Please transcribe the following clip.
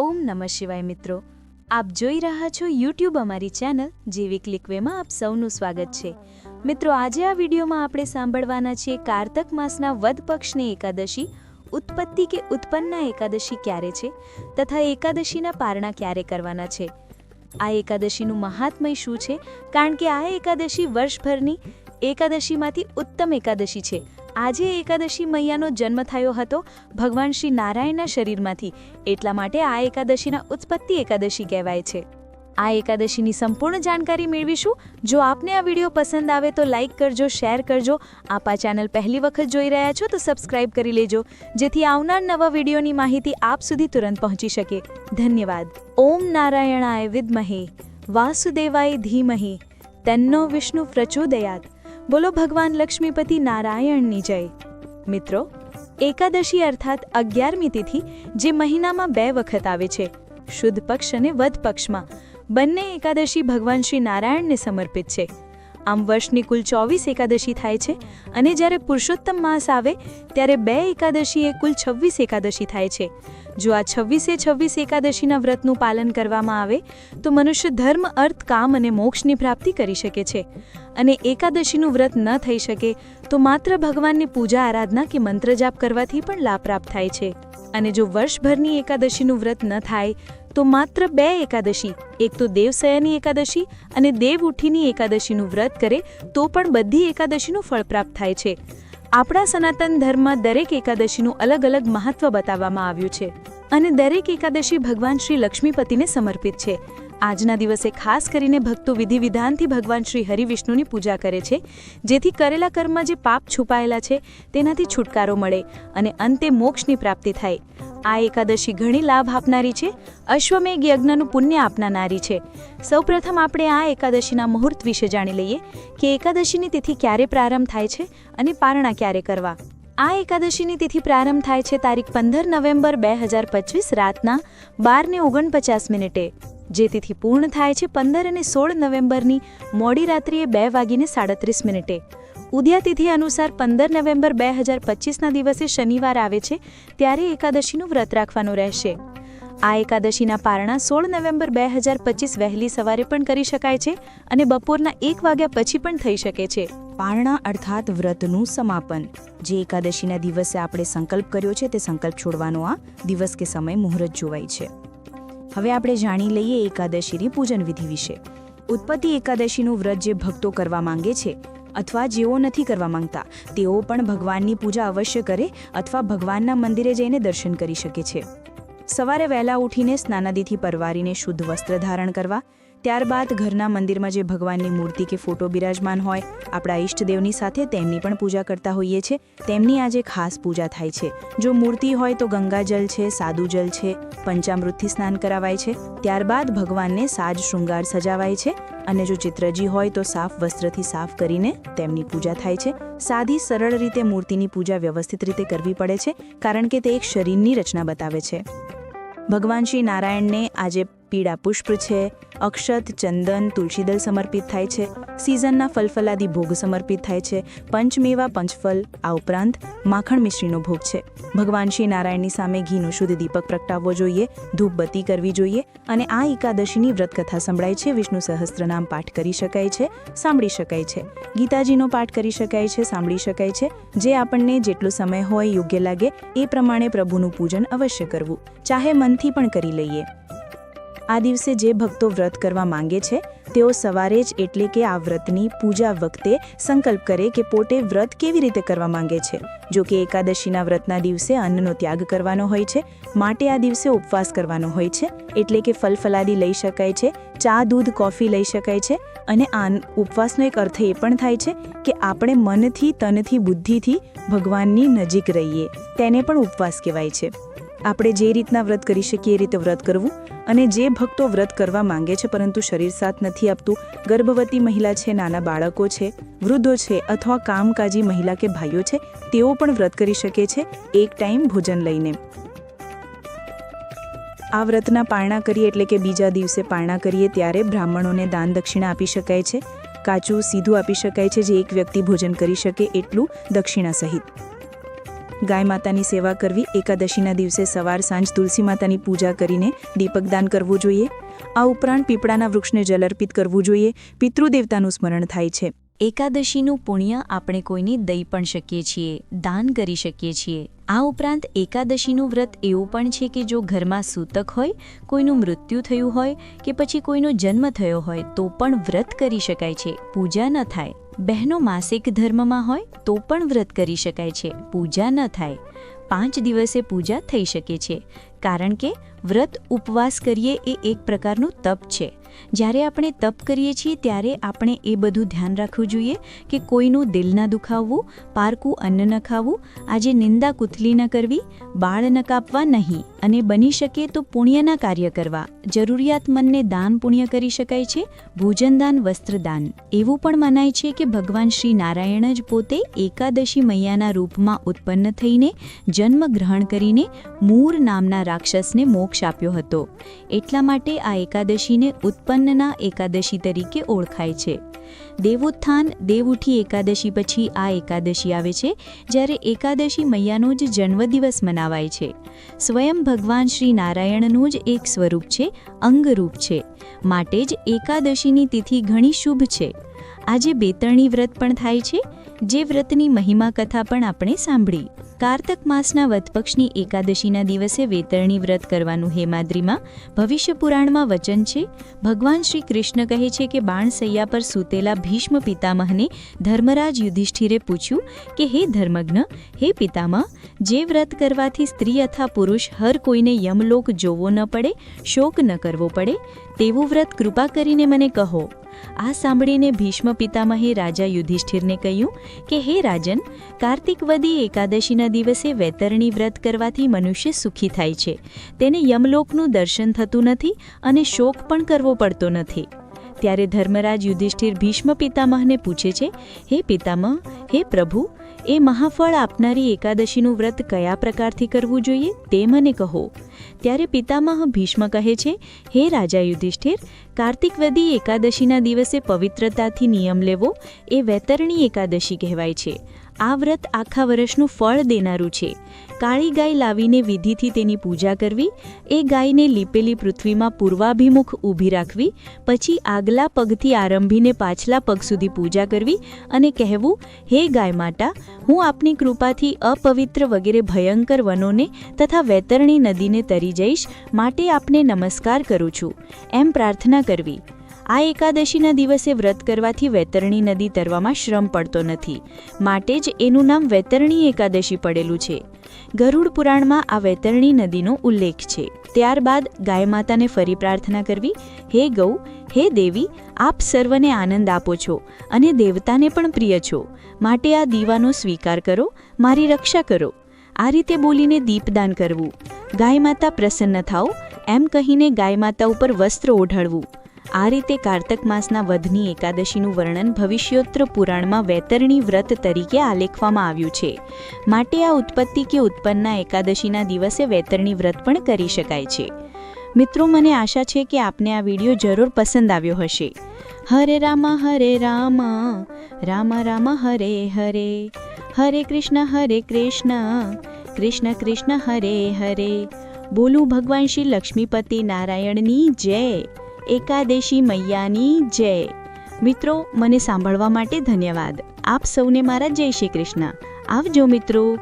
ઓમ નમઃ શિવાય મિત્રો. આપ જોઈ રહ્યા છો યુટ્યુબ અમારી ચેનલ જેવી લિક્વેમાં આપ સૌનું સ્વાગત છે. મિત્રો, આજે આ વિડીયોમાં આપણે સાંભળવાના છીએ કારતક માસના વદ પક્ષની એકાદશી, ઉત્પત્તિ કે ઉત્પન્ના એકાદશી ક્યારે છે તથા એકાદશીના પારણા ક્યારે કરવાના છે? આ એકાદશીનું મહાત્મય શું છે? કારણ કે આ એકાદશી વર્ષભરની એકાદશીમાંથી ઉત્તમ એકાદશી છે. આજે એકાદશી મૈયાનો જન્મ થયો હતો ભગવાન શ્રી નારાયણના શરીરમાંથી. એટલા માટે આ એકાદશીના ઉત્પત્તિ એકાદશી કહેવાય છે. આ એકાદશીની સંપૂર્ણ જાણકારી મેળવીશું. જો આપને આ વીડિયો પસંદ આવે તો લાઇક કરજો, શેર કરજો. આપ ચેનલ પહેલી વખત જોઈ રહ્યા છો તો સબસ્ક્રાઇબ કરી લેજો, જેથી આવનાર નવા વિડીયોની માહિતી આપ સુધી તુરંત પહોંચી શકે. ધન્યવાદ. ઓમ નારાયણાય વિદ્મહે. વાસુદેવાય ધીમહી. તન્નો વિષ્ણુ પ્રચોદયાત. બોલો ભગવાન લક્ષ્મીપતિ નારાયણની જય. મિત્રો, એકાદશી અર્થાત અગિયારમી તિથિ, જે મહિનામાં બે વખત આવે છે, શુદ્ધ પક્ષ અને વધ પક્ષમાં. બંને એકાદશી ભગવાન શ્રી નારાયણને સમર્પિત છે. આમ વર્ષની કુલ ચોવીસ એકાદશી થાય છે અને જ્યારે પુરુષોત્તમ માસ આવે, ત્યારે બે એકાદશી એ કુલ છવ્વીસ એકાદશી થાય છે. જો આ છવ્વીસે છવ્વીસ એકાદશીના વ્રતનું પાલન કરવામાં આવે, તો મનુષ્ય ધર્મ, અર્થ, કામ અને મોક્ષની પ્રાપ્તિ કરી શકે છે. અને એકાદશીનું વ્રત ન થઈ શકે, તો માત્ર ભગવાનની પૂજા, આરાધના કે મંત્ર જાપ કરવાથી પણ લાભ પ્રાપ્ત થાય છે. અને જો વર્ષભરની એકાદશીનું વ્રત ન થાય તો માત્ર બે એકાદશી, એક તો દેવસયાની એકાદશી અને દેવ ઉઠીની એકાદશીનું વ્રત કરે, તો પણ બધી એકાદશીનું ફળ પ્રાપ્ત થાય છે. આપણા સનાતન ધર્મમાં દરેક એકાદશીનું અલગ અલગ મહત્વ બતાવવામાં આવ્યું છે અને દરેક એકાદશી ભગવાન શ્રી લક્ષ્મીપતિને સમર્પિત છે. આજના દિવસે ખાસ કરીને ભક્તો વિધિ વિધાનથી ભગવાન શ્રી હરિવિષ્ણુની પૂજા કરે છે, જેથી કરેલા કર્મમાં જે પાપ છુપાયેલા છે, તેનાથી છુટકારો મળે અને અંતે મોક્ષની પ્રાપ્તિ થાય. આ એકાદશી ઘણી લાભ આપનારી છે. અશ્વમેઘ યજ્ઞનું પુણ્ય આપનારી છે. સૌપ્રથમ આપણે આ એકાદશીના મુહૂર્ત વિશે જાણી લઈએ કે એકાદશીની તિથિ ક્યારે પ્રારંભ થાય છે અને પારણા ક્યારે કરવા. આ એકાદશીની તિથિ પ્રારંભ થાય છે તારીખ પંદર નવેમ્બર બે હજાર પચીસ રાતના બારને ઓગણપચાસ મિનિટે. જે તિથિ પૂર્ણ થાય છે પંદર અને સોળ નવેમ્બરની મોડી રાત્રિએ બે વાગીને સાડત્રીસ મિનિટે. ઉદ્યાતિથિ અનુસાર પંદર નવેમ્બર બે હજાર પચીસના દિવસે શનિવાર આવે છે, ત્યારે એકાદશીનું વ્રત રાખવાનું રહેશે. આ એકાદશીના પારણા સોળ નવેમ્બર બે હજાર પચીસ વહેલી સવારે પણ કરી શકાય છે અને બપોરના એક વાગ્યા પછી પણ થઈ શકે છે. પારણા અર્થાત વ્રતનું સમાપન. જે એકાદશીના દિવસે આપણે સંકલ્પ કર્યો છે તે સંકલ્પ છોડવાનો આ દિવસ કે સમય મુહૂર્ત જોવાય છે. હવે આપણે જાણી લઈએ એકાદશીની પૂજન વિધિ વિશે. ઉત્પત્તિ એકાદશીનું વ્રત જે ભક્તો કરવા માંગે છે અથવા જેઓ નથી કરવા માંગતા, તેઓ પણ ભગવાનની પૂજા અવશ્ય કરે અથવા ભગવાનના મંદિરે જઈને દર્શન કરી શકે છે. સવારે વહેલા ઉઠીને સ્નાનાદિથી પરવારીને શુદ્ધ વસ્ત્ર ધારણ કરવા ત્યારબાદ ઘરના મંદિરમાં જે ભગવાનની મૂર્તિ કે ફોટો બિરાજમાન હોય, આપણા ઈષ્ટદેવની સાથે તેમની પણ પૂજા કરતા હોઈએ છીએ. તેમની આજે ખાસ પૂજા થાય છે. જો મૂર્તિ હોય તો ગંગાજલ છે સાદુ જલ છે, પંચામૃતથી સ્નાન કરાવાય છે. ત્યારબાદ ભગવાનને સાજ શૃંગાર સજાવાય છે અને જો ચિત્રજી હોય તો સાફ વસ્ત્રથી સાફ કરીને તેમની પૂજા થાય છે. સાદી, સરળ રીતે મૂર્તિની પૂજા વ્યવસ્થિત રીતે કરવી પડે છે, કારણ કે તે એક શરીરની રચના બતાવે છે. ભગવાન શ્રી નારાયણને આજે પીળા પુષ્પ છે, અક્ષત, ચંદન, તુલસીદલ સમર્પિત થાય છે, સિઝનના ફલફલાદી ભોગ સમર્પિત થાય છે, પંચમેવા પંચફલ, આ ઉપરાંત માખણ મિશ્રીનો ભોગ છે. ભગવાન શ્રી નારાયણની સામે ઘીનો શુદ્ધ દીપક પ્રગટાવવો જોઈએ, ધૂપબત્તી કરવી જોઈએ અને આ એકાદશીની વ્રતકથા સંભળાય છે, વિષ્ણુ સહસ્ત્રનામ પાઠ કરી શકાય છે, સાંભળી શકાય છે. ગીતાજીનો પાઠ કરી શકાય છે, સાંભળી શકાય છે. જે આપણને જેટલો સમય હોય, યોગ્ય લાગે, એ પ્રમાણે પ્રભુનું પૂજન અવશ્ય કરવું. ચાહે મનથી પણ કરી લઈએ. આ દિવસે જે ભક્તો વ્રત કરવા માંગે છે, તેઓ સવારે જ એટલે કે આ વ્રતની પૂજા વખતે સંકલ્પ કરે કે પોતે વ્રત કેવી રીતે કરવા માંગે છે. જો કે એકાદશીના વ્રતના દિવસે અન્નનો ત્યાગ કરવાનો હોય છે, માટે આ દિવસે ઉપવાસ કરવાનો હોય છે, એટલે કે ફલફલાદી લઈ શકાય છે, ચા, દૂધ, કોફી લઈ શકાય છે, અને આ ઉપવાસનો એક અર્થ એ પણ થાય છે કે આપણે મનથી, તનથી, બુદ્ધિથી ભગવાનની નજીક રહીએ. તેને પણ ઉપવાસ કહેવાય છે. આપણે જે રીતના વ્રત કરી શકીએ એ રીતે વ્રત કરવું અને જે ભક્તો વ્રત કરવા માંગે છે, પરંતુ શરીર સાથ નથી આપતું, ગર્ભવતી મહિલા છે, નાના બાળકો છે, વૃદ્ધો છે અથવા કામકાજી મહિલા કે ભાઈઓ છે, તેઓ પણ વ્રત કરી શકે છે, એક ટાઈમ ભોજન લઈને. આ વ્રતના પારણા કરીએ એટલે કે બીજા દિવસે પારણા કરીએ ત્યારે બ્રાહ્મણોને દાન દક્ષિણા આપી શકાય છે, કાચું સીધું આપી શકાય છે, જે એક વ્યક્તિ ભોજન કરી શકે એટલું દક્ષિણા સહિત. ગાય માતાની સેવા કરવી એકાદશીના દિવસે સવાર સાંજ તુલસી માતાની પૂજા કરીને દીપકદાન કરવું જોઈએ. આ ઉપરાંત પીપળાના વૃક્ષને જલ અર્પિત કરવું જોઈએ. પિતૃદેવતાનું સ્મરણ થાય છે. એકાદશીનું પુણ્ય આપણે કોઈને દઈ પણ શકીએ છીએ, દાન કરી શકીએ છીએ. આ ઉપરાંત એકાદશીનું વ્રત એવું પણ છે કે જો ઘરમાં સૂતક હોય, કોઈનું મૃત્યુ થયું હોય કે પછી કોઈનો જન્મ થયો હોય, તો પણ વ્રત કરી શકાય છે. પૂજા ન થાય. બહેનો માસિક ધર્મમાં હોય, તો પણ વ્રત કરી શકાય છે. પૂજા ન થાય. પાંચ દિવસે પૂજા થઈ શકે છે. કારણ કે વ્રત ઉપવાસ કરીએ એ એક પ્રકારનું તપ છે. જ્યારે આપણે તપ કરીએ છીએ ત્યારે આપણે એ બધું ધ્યાન રાખવું જોઈએ કે કોઈનું દિલ ના દુખાવવું, પારકું અન્ન ન ખાવું, આજે નિંદા કુથલી ન કરવી, બાળ ન કાપવા નહીં અને બની શકે તો પુણ્યના કાર્ય કરવા. જરૂરિયાતમંદને દાન પુણ્ય કરી શકાય છે ભોજનદાન વસ્ત્રદાન એવું પણ મનાય છે કે ભગવાન શ્રી નારાયણ જ પોતે એકાદશી મૈયાના રૂપમાં ઉત્પન્ન થઈને જન્મ ગ્રહણ કરીને મૂર નામના રાક્ષસને મોક્ષ આપ્યો હતો. એટલા માટે આ એકાદશીને ઉત્પન્નના એકાદશી તરીકે ઓળખાય છે. દેવોત્થાન દેવઉઠી એકાદશી પછી આ એકાદશી આવે છે, જ્યારે એકાદશી મૈયાનો જ જન્મદિવસ મનાવાય છે. સ્વયં ભગવાન શ્રી નારાયણનું જ એક સ્વરૂપ છે, અંગરૂપ છે. માટે જ એકાદશીની તિથિ ઘણી શુભ છે. આજે બેતરણી વ્રત પણ થાય છે, જે વ્રતની મહિમા કથા પણ આપણે સાંભળી. કાર્તક માસના વદપક્ષની એકાદશીના દિવસે વેતરણી વ્રત કરવાનું હેમાદ્રીમાં ભવિષ્ય પુરાણમાં વચન છે, ભગવાન શ્રી કૃષ્ણ કહે છે કે બાણસૈયા પર સૂતેલા ભીષ્મ પિતામહને ધર્મરાજ યુધિષ્ઠિરે પૂછ્યું કે, હે ધર્મજ્ઞ હે પિતામહ, જે વ્રત કરવાથી સ્ત્રી અથવા પુરુષ હર કોઈને યમલોક જોવો ન પડે, શોક ન કરવો પડે, તેવું વ્રત કૃપા કરીને મને કહો. આ સાંભળીને ભીષ્મ પિતામહે રાજા યુધિષ્ઠિરને કહ્યું કે, હે રાજન કાર્તિકવદી એકાદશીના દિવસે વેતરણી વ્રત કરવાથી મનુષ્ય સુખી થાય છે. તેને યમલોકનું દર્શન થતું નથી અને શોક પણ કરવો પડતો નથી. ત્યારે ધર્મરાજ યુધિષ્ઠિર ભીષ્મ પિતામહને પૂછે છે, હે પિતામહ, હે પ્રભુ, એ મહાફળ આપનારી એકાદશીનું વ્રત કયા પ્રકારથી કરવું જોઈએ તે મને કહો. ત્યારે પિતામહ ભીષ્મ કહે છે, હે રાજા યુધિષ્ઠિર, કાર્તિકવદી એકાદશીના દિવસે પવિત્રતાથી નિયમ લેવો એ વેતરણી એકાદશી કહેવાય છે. આ વ્રત આખા વર્ષનું ફળ દેનારું છે. કાળી ગાય લાવીને વિધિથી તેની પૂજા કરવી, એ ગાયને લીપેલી પૃથ્વીમાં પૂર્વાભિમુખ ઊભી રાખવી, પછી આગલા પગથી આરંભીને પાછલા પગ સુધી પૂજા કરવી અને કહેવું, હે ગાય માતા, હું આપની કૃપાથી અપવિત્ર વગેરે ભયંકર વનોને તથા વેતરણી નદીને તરી જઈશ, માટે આપને નમસ્કાર કરું છું. એમ પ્રાર્થના કરવી. આ એકાદશીના દિવસે વ્રત કરવાથી વેતરણી નદી તરવામાં શ્રમ પડતો નથી. માટે જ એનું નામ વેતરણી એકાદશી પડેલું છે. ગરુડ પુરાણમાં આ વેતરણી નદીનો ઉલ્લેખ છે. ત્યારબાદ ગાય માતાને ફરી પ્રાર્થના કરવી, હે ગૌ, હે દેવી, આપ સર્વને આનંદ આપો છો અને દેવતાને પણ પ્રિય છો. માટે આ દીવાનો સ્વીકાર કરો, મારી રક્ષા કરો. આ રીતે બોલીને દીપદાન કરવું. ગાય માતા પ્રસન્ન થાઓ, એમ કહીને ગાય માતા ઉપર વસ્ત્ર ઓઢાડવું. આ રીતે કાર્તક માસના વધની એકાદશીનું વર્ણન ભવિષ્યોત્તર પુરાણમાં વેતરણી વ્રત તરીકે આલેખવામાં આવ્યું છે. માટે આ ઉત્પત્તિ કે ઉત્પન્નના એકાદશીના દિવસે વેતરણી વ્રત પણ કરી શકાય છે. મિત્રો, મને આશા છે કે આપને આ વીડિયો જરૂર પસંદ આવ્યો હશે. હરે રામ હરે રામ રામ રામ, હરે હરે. હરે કૃષ્ણ હરે કૃષ્ણ. કૃષ્ણ કૃષ્ણ હરે હરે. બોલું ભગવાન શ્રી લક્ષ્મીપતિ નારાયણની જય. એકાદશી મૈયાની જય. મિત્રો, મને સાંભળવા માટે ધન્યવાદ. આપ સૌને મારા જય શ્રી કૃષ્ણ. આવજો મિત્રો.